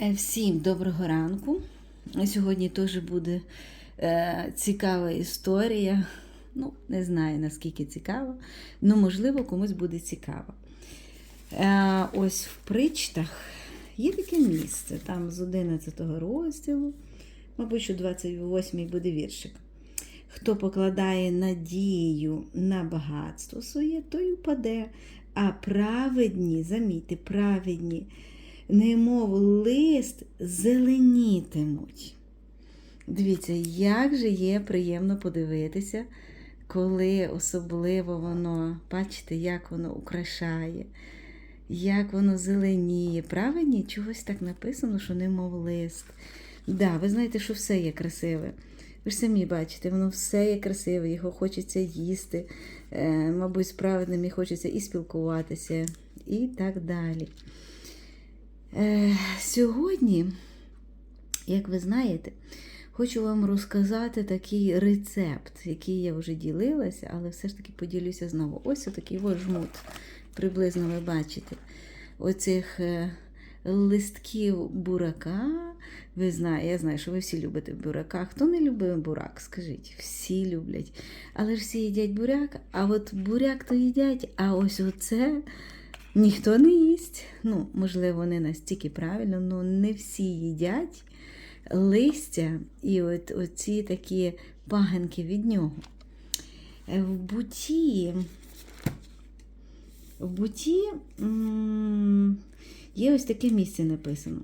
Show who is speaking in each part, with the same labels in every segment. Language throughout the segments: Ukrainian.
Speaker 1: Е, Всім доброго ранку. Сьогодні теж буде е, цікава історія. Ну, не знаю наскільки цікава, але можливо комусь буде цікаво. Е, ось в причтах є таке місце, там з 11 розділу, мабуть, що 28-й буде віршик. Хто покладає надію на багатство своє, той упаде. А праведні, замітьте, праведні, немов лист зеленітимуть. Дивіться, як же є приємно подивитися, коли особливо воно, бачите, як воно украшає, як воно зеленіє. Правильні чогось так написано, що немов лист. Да, ви знаєте, що все є красиве. Ви ж самі бачите, воно все є красиве, його хочеться їсти, е, мабуть, з праведним і хочеться і спілкуватися, і так далі. Е, сьогодні, як ви знаєте, хочу вам розказати такий рецепт, який я вже ділилася, але все ж таки поділюся знову. Ось отакий жмут. Приблизно ви бачите. Оцих е, листків бурака. Ви знаєте, я знаю, що ви всі любите бурака. Хто не любить бурак, скажіть, всі люблять. Але ж всі їдять буряк, а от буряк то їдять, а ось оце ніхто не їсть. Ну, можливо, не настільки правильно, але не всі їдять листя і от оці такі паганки від нього. Е, В буті, в буті є ось таке місце написано.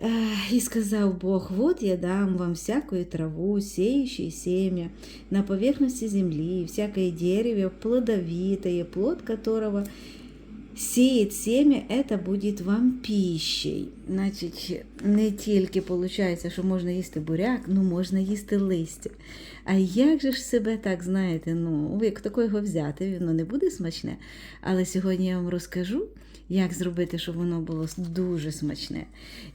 Speaker 1: Ех, И сказал Бог, вот я дам вам всякую траву, сеющее семя на поверхности земли, всякое дерево плодовитое, плод которого сеет семя, это будет вам пищей. Значить, не тільки виходить, що можна їсти буряк, ну можна їсти листя. А як же ж себе так, знаєте, ну, як такого взяти, воно не буде смачне. Але сьогодні я вам розкажу, як зробити, щоб воно було дуже смачне.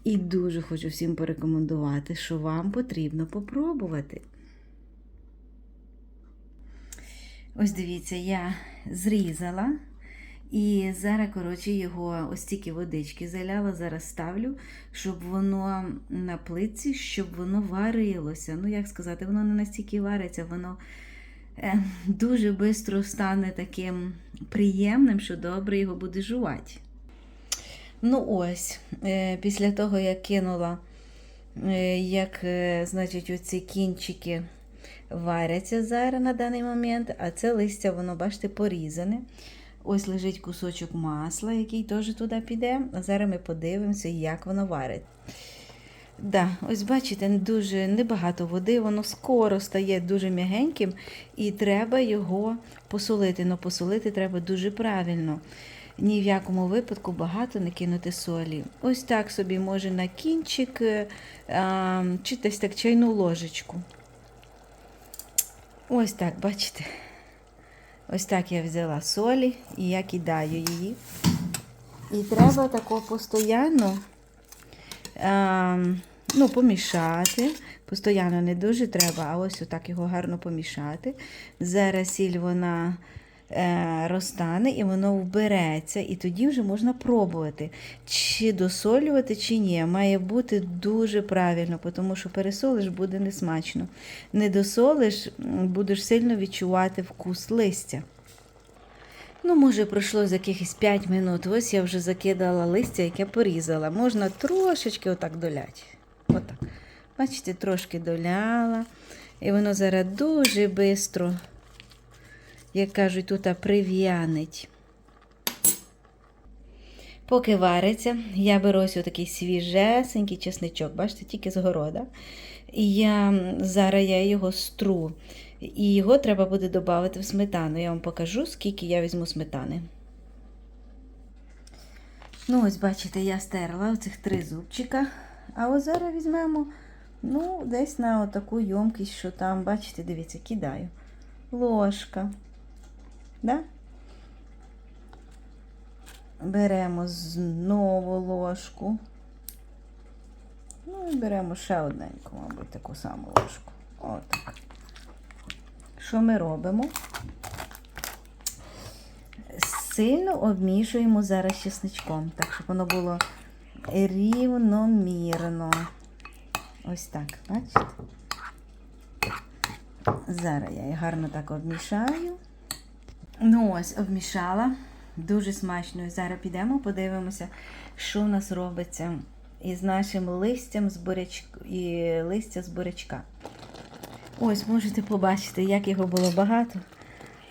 Speaker 1: І дуже хочу всім порекомендувати, що вам потрібно попробувати. Ось дивіться, я зрізала. І зараз, коротше, його ось тільки водички заляла, зараз ставлю, щоб воно на плитці, щоб воно варилося. Ну, як сказати, воно не настільки вариться, воно е, дуже швидко стане таким приємним, що добре його буде жувати. Ну, ось, е, після того, як кинула, е, як, е, значить, оці кінчики варяться зараз на даний момент, а це листя, воно, бачите, порізане. Ось лежить кусочок масла, який теж туди піде. А зараз ми подивимося, як воно варить. Да, ось бачите, дуже небагато води, воно скоро стає дуже м'ягеньким, і треба його посолити. Но посолити треба дуже правильно. Ні в якому випадку багато не кинути солі. Ось так собі може на кінчик, е, а, чи десь так чайну ложечку. Ось так, бачите. Ось так я взяла солі і я кидаю її. І треба тако постійно а, ну, помішати. Постоянно не дуже треба, а ось отак його гарно помішати. Зараз сіль вона е, розтане і воно вбереться, і тоді вже можна пробувати, чи досолювати, чи ні. Має бути дуже правильно, тому що пересолиш буде несмачно. Не досолиш, будеш сильно відчувати вкус листя. Ну, може, пройшло з якихось 5 минут. Ось я вже закидала листя, яке порізала. Можна трошечки отак доляти. Отак. Бачите, трошки доляла. І воно зараз дуже швидко, як кажуть, тут прив'янить. Поки вариться, я беру ось такий свіжесенький чесничок, бачите, тільки з города. І я зараз я його стру. І його треба буде додати в сметану. Я вам покажу, скільки я візьму сметани. Ну, ось, бачите, я стерла оцих три зубчика. А ось зараз візьмемо, ну, десь на отаку йомкість, що там, бачите, дивіться, кидаю. Ложка. Да? Беремо знову ложку. Ну і беремо ще одненьку, мабуть, таку саму ложку. Отак. Що ми робимо? сильно обмішуємо зараз чесничком, так, щоб воно було рівномірно. Ось так, бачите? Зараз я її гарно так обмішаю. Ну ось, обмішала. Дуже смачно. І Зараз підемо, подивимося, що в нас робиться із нашим листям з бурячка і листя з бурячка. Ось можете побачити, як його було багато.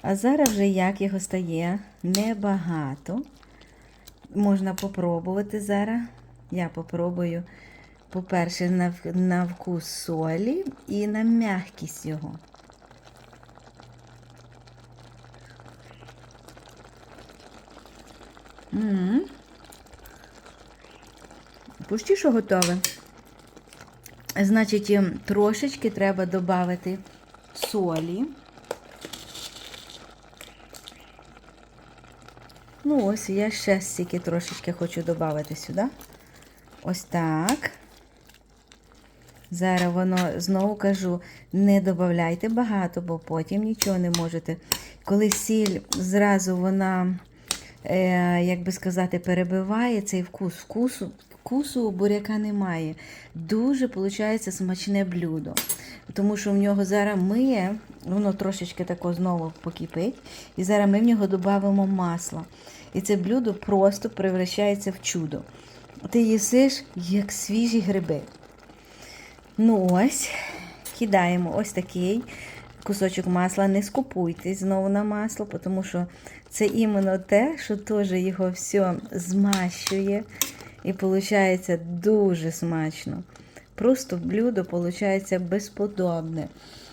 Speaker 1: А зараз вже як його стає небагато. Можна попробувати зараз. Я попробую, по-перше, на вкус солі і на м'якість його. М що готове. Значить, трошечки треба додати солі. Ну, ось я ще стільки трошечки хочу додати сюди. Ось так. Зараз воно знову кажу, не додавайте багато, бо потім нічого не можете. Коли сіль зразу вона, як би сказати, перебиває цей вкус. Вкусу, вкусу у буряка немає. Дуже виходить смачне блюдо. Тому що в нього зараз миє, воно трошечки тако знову покипить. І зараз ми в нього додамо масло. І це блюдо просто превращається в чудо. Ти їсиш як свіжі гриби. Ну ось, кидаємо ось такий кусочок масла. Не скупуйтесь знову на масло, тому що це іменно те, що теж його все змащує. І виходить дуже смачно. Просто блюдо виходить безподобне.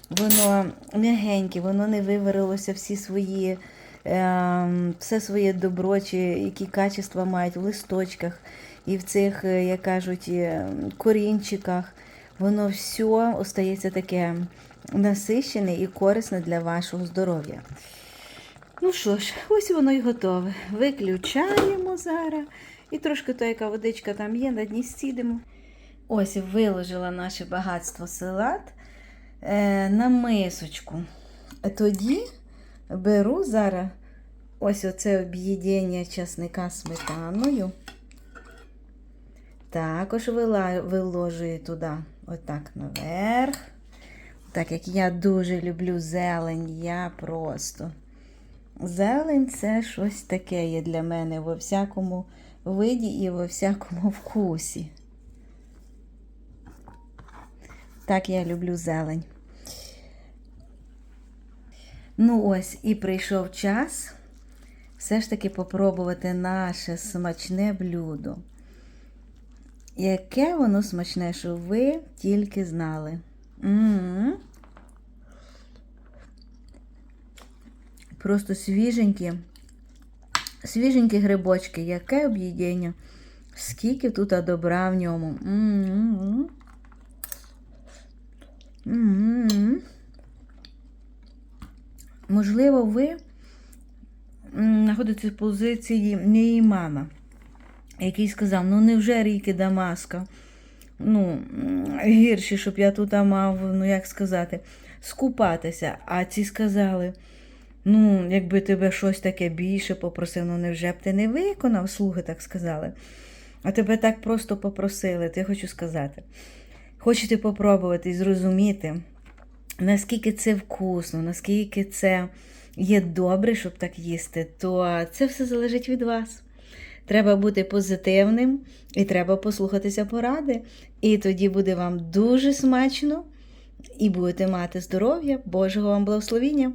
Speaker 1: Воно м'ягеньке, воно не виварилося всі свої, е, все своє добро, чи які качества мають в листочках і в цих, е, як кажуть, е, корінчиках. Воно все остається таке насищене і корисне для вашого здоров'я. Ну що ж, ось воно і готове. Виключаємо зараз. І трошки то, яка водичка там є, на дні сідемо. Ось виложила наше багатство салат е, на мисочку. Тоді беру зараз ось оце об'єднання часника сметаною. Також виложую туди отак наверх. Так як я дуже люблю зелень, я просто. Зелень це щось таке є для мене во всякому виді і во всякому вкусі. Так я люблю зелень. Ну ось, і прийшов час все ж таки попробувати наше смачне блюдо. Яке воно смачне, що ви тільки знали. М Просто свіженькі, свіженькі грибочки, яке об'їдення. Скільки тут добра в ньому. М-м-м. М-м-м. Можливо, ви знаходитесь в позиції моєї мами, який сказав, ну невже ріки Дамаска? Ну, гірші, щоб я тут мав, ну як сказати, скупатися. А ці сказали, ну, якби тебе щось таке більше попросив, ну невже б ти не виконав, слуги так сказали. А тебе так просто попросили, я хочу сказати. Хочете попробувати і зрозуміти, наскільки це вкусно, наскільки це є добре, щоб так їсти, то це все залежить від вас. Треба бути позитивним і треба послухатися поради. І тоді буде вам дуже смачно і будете мати здоров'я, Божого вам благословіння!